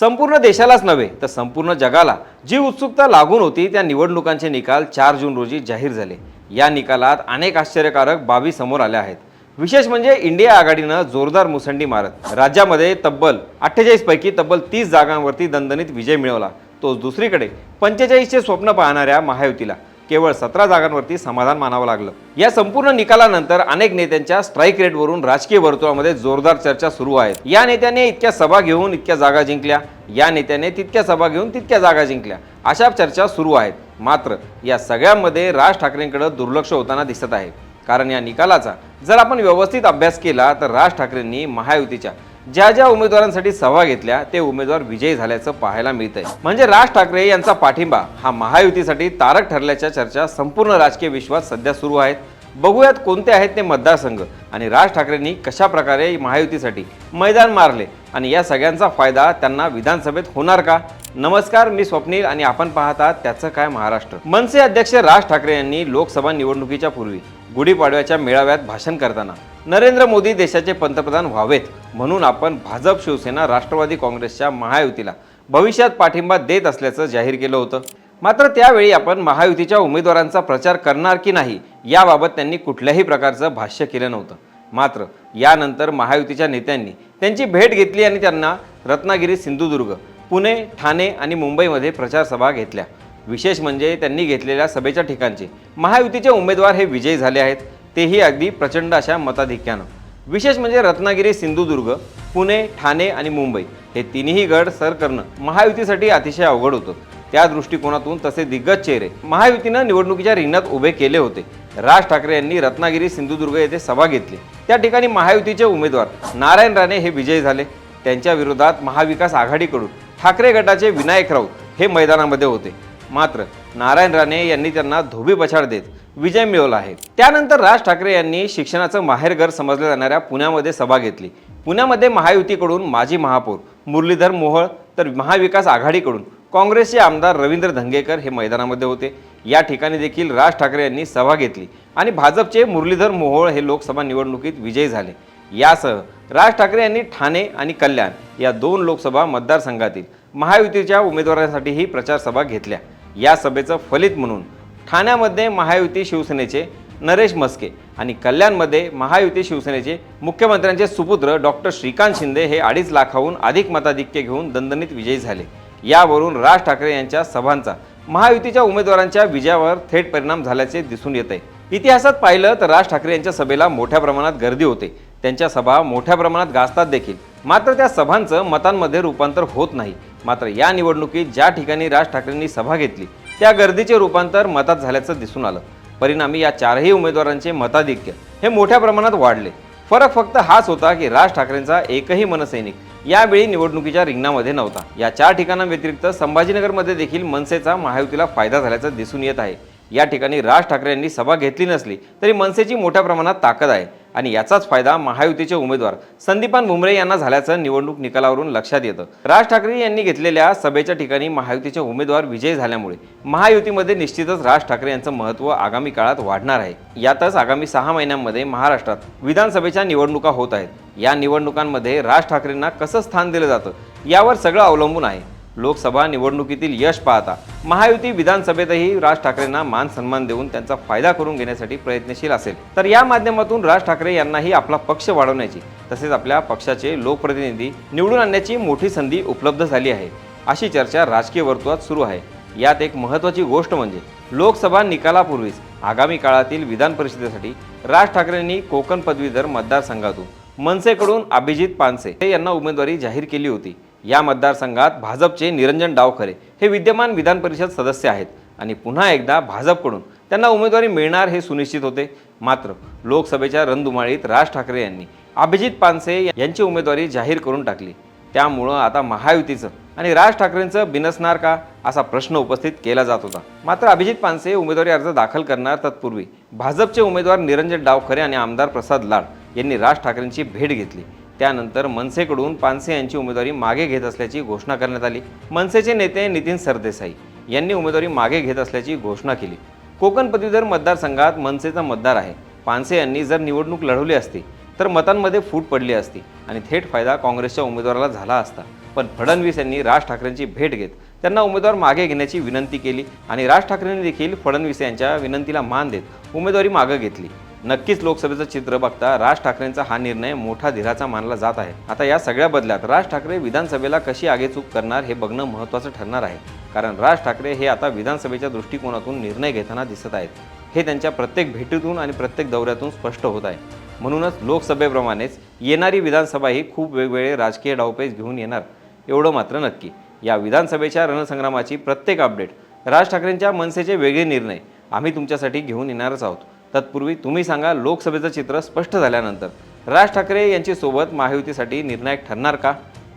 संपूर्ण देशालाच नव्हे तर संपूर्ण जगाला. जी उत्सुकता लागून होती त्या निवडणुकांचे निकाल चार जून रोजी जाहीर झाले. या निकालात अनेक आश्चर्यकारक बाबी समोर आल्या आहेत. विशेष म्हणजे इंडिया आघाडीनं जोरदार मुसंडी मारत राज्यामध्ये तब्बल अठ्ठेचाळीसपैकी तब्बल तीस जागांवरती दणदणीत विजय मिळवला. तोच दुसरीकडे पंचेचाळीसचे स्वप्न पाहणाऱ्या महायुतीला. केवळ सतरा जागांवरती समाधान मानावं लागलं. या संपूर्ण निकालानंतर अनेक नेत्यांच्या स्ट्राईक रेटवरून राजकीय वर्तुळामध्ये जोरदार चर्चा सुरू आहेत. या नेत्याने इतक्या सभा घेऊन इतक्या जागा जिंकल्या. या नेत्याने तितक्या सभा घेऊन तितक्या जागा जिंकल्या. अशा चर्चा सुरू आहेत. मात्र या सगळ्यामध्ये राज ठाकरेंकडे दुर्लक्ष होताना दिसत आहे. कारण या निकालाचा जर आपण व्यवस्थित अभ्यास केला तर राज ठाकरेंनी महायुतीच्या ज्या ज्या उमेदवारांसाठी सभा घेतल्या ते उमेदवार विजयी झाल्याचं पाहायला मिळतंय. म्हणजे राज ठाकरे यांचा पाठिंबा हा महायुतीसाठी तारक ठरल्याच्या चर्चा संपूर्ण राजकीय विश्वात सध्या सुरू आहेत. बघूयात कोणते आहेत ते मतदारसंघ. आणि राज ठाकरेंनी कशा प्रकारे महायुतीसाठी मैदान मारले? आणि या सगळ्यांचा फायदा त्यांना विधानसभेत होणार का? नमस्कार मी स्वप्नील आणि आपण पाहता त्याचं काय महाराष्ट्र. मनसे अध्यक्ष राज ठाकरे यांनी लोकसभा निवडणुकीच्या पूर्वी गुढीपाडव्याच्या मेळाव्यात भाषण करताना नरेंद्र मोदी देशाचे पंतप्रधान व्हावेत म्हणून आपण भाजप शिवसेना राष्ट्रवादी काँग्रेसच्या महायुतीला भविष्यात पाठिंबा देत असल्याचं जाहीर केलं होतं. मात्र त्यावेळी आपण महायुतीच्या उमेदवारांचा प्रचार करणार की नाही याबाबत त्यांनी कुठल्याही प्रकारचं भाष्य केलं नव्हतं. मात्र यानंतर महायुतीच्या नेत्यांनी त्यांची भेट घेतली आणि त्यांना रत्नागिरी सिंधुदुर्ग पुणे ठाणे आणि मुंबईमध्ये प्रचार सभा घेतल्या. विशेष म्हणजे त्यांनी घेतलेल्या सभेच्या ठिकाणचे महायुतीचे उमेदवार हे विजयी झाले आहेत. तेही अगदी प्रचंड अशा मताधिक्यानं. विशेष म्हणजे रत्नागिरी सिंधुदुर्ग पुणे ठाणे आणि मुंबई हे तिन्ही गड सर करणं महायुतीसाठी अतिशय अवघड होतं. त्या दृष्टिकोनातून तसे दिग्गज चेहरे महायुतीनं निवडणुकीच्या रिंगणात उभे केले होते. राज ठाकरे यांनी रत्नागिरी सिंधुदुर्ग येथे सभा घेतली. त्या ठिकाणी महायुतीचे उमेदवार नारायण राणे हे विजयी झाले. त्यांच्या विरोधात महाविकास आघाडीकडून ठाकरे गटाचे विनायक राऊत हे मैदानामध्ये होते. मात्र नारायण राणे यांनी त्यांना धोबी पछाड देत विजय मिळवला आहे. त्यानंतर राज ठाकरे यांनी शिक्षणाचं माहेरघर समजल्या जाणाऱ्या पुण्यामध्ये सभा घेतली. पुण्यामध्ये महायुतीकडून माजी महापौर मुरलीधर मोहोळ तर महाविकास आघाडीकडून काँग्रेसचे आमदार रवींद्र धंगेकर हे मैदानामध्ये होते. या ठिकाणी देखील राज ठाकरे यांनी सभा घेतली आणि भाजपचे मुरलीधर मोहोळ हे लोकसभा निवडणुकीत विजयी झाले. यासह राज ठाकरे यांनी ठाणे आणि कल्याण या दोन लोकसभा मतदारसंघातील महायुतीच्या उमेदवारांसाठीही प्रचार सभा घेतल्या. या सभेचं फलित म्हणून ठाण्यामध्ये महायुती शिवसेनेचे नरेश मस्के आणि कल्याणमध्ये महायुती शिवसेनेचे मुख्यमंत्र्यांचे सुपुत्र डॉक्टर श्रीकांत शिंदे हे अडीच लाखाहून अधिक मताधिक्य घेऊन दणदणीत विजयी झाले. यावरून राज ठाकरे यांच्या सभांचा महायुतीच्या उमेदवारांच्या विजयावर थेट परिणाम झाल्याचे दिसून येत आहे इतिहासात पाहिलं तर राज ठाकरे यांच्या सभेला मोठ्या प्रमाणात गर्दी होते. त्यांच्या सभा मोठ्या प्रमाणात गाजतात देखील. मात्र त्या सभांचं मतांमध्ये रूपांतर होत नाही. मात्र या निवडणुकीत ज्या ठिकाणी राज ठाकरेंनी सभा घेतली त्या गर्दीचे रूपांतर मतात झाल्याचं दिसून आलं. परिणामी या चारही उमेदवारांचे मताधिक्य हे मोठ्या प्रमाणात वाढले. फरक फक्त हाच होता की राज ठाकरेंचा एकही मनसैनिक यावेळी निवडणुकीच्या रिंगणामध्ये नव्हता. या चार ठिकाणांव्यतिरिक्त संभाजीनगरमध्ये देखील मनसेचा महायुतीला फायदा झाल्याचं दिसून येत आहे. या ठिकाणी राज ठाकरे यांनी सभा घेतली नसली तरी मनसेची मोठ्या प्रमाणात ताकद आहे. आणि याचाच फायदा महायुतीचे उमेदवार संदीपान भुमरे यांना झाल्याचं निवडणूक निकालावरून लक्षात येतं. राज ठाकरे यांनी घेतलेल्या सभेच्या ठिकाणी महायुतीचे उमेदवार विजयी झाल्यामुळे महायुतीमध्ये निश्चितच राज ठाकरे यांचं महत्त्व आगामी काळात वाढणार आहे. यातच आगामी सहा महिन्यांमध्ये महाराष्ट्रात विधानसभेच्या निवडणुका होत आहेत. या निवडणुकांमध्ये राज ठाकरेंना कसं स्थान दिलं जातं यावर सगळं अवलंबून आहे. लोकसभा निवडणुकीतील यश पाहता महायुती विधानसभेतही राज ठाकरेंना मान सन्मान देऊन त्यांचा फायदा करून घेण्यासाठी प्रयत्नशील असेल. तर या माध्यमातून राज ठाकरे यांनाही आपला पक्ष वाढवण्याची तसेच आपल्या पक्षाचे लोकप्रतिनिधी निवडून आणण्याची मोठी संधी उपलब्ध झाली आहे. अशी चर्चा राजकीय वर्तुळात सुरू आहे. यात एक महत्त्वाची गोष्ट म्हणजे लोकसभा निकालापूर्वीच आगामी काळातील विधान परिषदेसाठी राज ठाकरेंनी कोकण पदवीधर मतदारसंघातून मनसेकडून अभिजित पानसे हे यांना उमेदवारी जाहीर केली होती. या मतदारसंघात भाजपचे निरंजन डावखरे हे विद्यमान विधान परिषद सदस्य आहेत आणि पुन्हा एकदा भाजपकडून त्यांना उमेदवारी मिळणार हे सुनिश्चित होते. मात्र लोकसभेच्या रणधुमाळीत राज ठाकरे यांनी अभिजित पानसे यांची उमेदवारी जाहीर करून टाकली. त्यामुळं आता महायुतीचं आणि राज ठाकरेंचं बिनसणार का असा प्रश्न उपस्थित केला जात होता. मात्र अभिजित पानसे उमेदवारी अर्ज दाखल करणार तत्पूर्वी भाजपचे उमेदवार निरंजन डावखरे आणि आमदार प्रसाद लाड यांनी राज ठाकरेंची भेट घेतली. त्यानंतर मनसेकडून पानसे यांची उमेदवारी मागे घेत असल्याची घोषणा करण्यात आली. मनसेचे नेते नितीन सरदेसाई यांनी उमेदवारी मागे घेत असल्याची घोषणा केली. कोकण पदवीधर मतदारसंघात मनसेचा मतदार आहे. पानसे यांनी जर निवडणूक लढवली असती तर मतांमध्ये फूट पडली असती आणि थेट फायदा काँग्रेसच्या उमेदवाराला झाला असता. पण फडणवीस यांनी राज ठाकरेंची भेट घेत त्यांना उमेदवार मागे घेण्याची विनंती केली आणि राज ठाकरेंनी देखील फडणवीस यांच्या विनंतीला मान देत उमेदवारी मागे घेतली. नक्कीच लोकसभेचं चित्र बघता राज ठाकरेंचा हा निर्णय मोठा धीराचा मानला जात आहे. आता या सगळ्या बदल्यात राज ठाकरे विधानसभेला कशी आगेचूक करणार हे बघणं महत्त्वाचं ठरणार आहे. कारण राज ठाकरे हे आता विधानसभेच्या दृष्टिकोनातून निर्णय घेताना दिसत आहेत. हे त्यांच्या प्रत्येक भेटीतून आणि प्रत्येक दौऱ्यातून स्पष्ट होत आहे. म्हणूनच लोकसभेप्रमाणेच येणारी विधानसभा ही खूप वेगवेगळे राजकीय डावपेच घेऊन येणार. एवढं मात्र नक्की. या विधानसभेच्या रणसंग्रामाची प्रत्येक अपडेट राज ठाकरेंच्या मनसेचे वेगळे निर्णय आम्ही तुमच्यासाठी घेऊन येणारच आहोत. तत्पूर्वी तुम्ही सांगा लोकसभेचं चित्र स्पष्ट झाल्यानंतर. राज ठाकरे यांची सोबत महायुतीसाठी निर्णायक ठरणार का?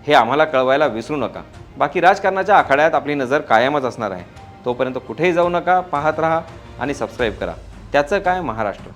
हे आम्हाला कळवायला विसरू नका. बाकी राजकारणाच्या आखाड्यात आपली नजर कायमच असणार आहे. तोपर्यंत कुठेही जाऊ नका पाहत राहा आणि सबस्क्राईब करा. त्याचं काय महाराष्ट्र?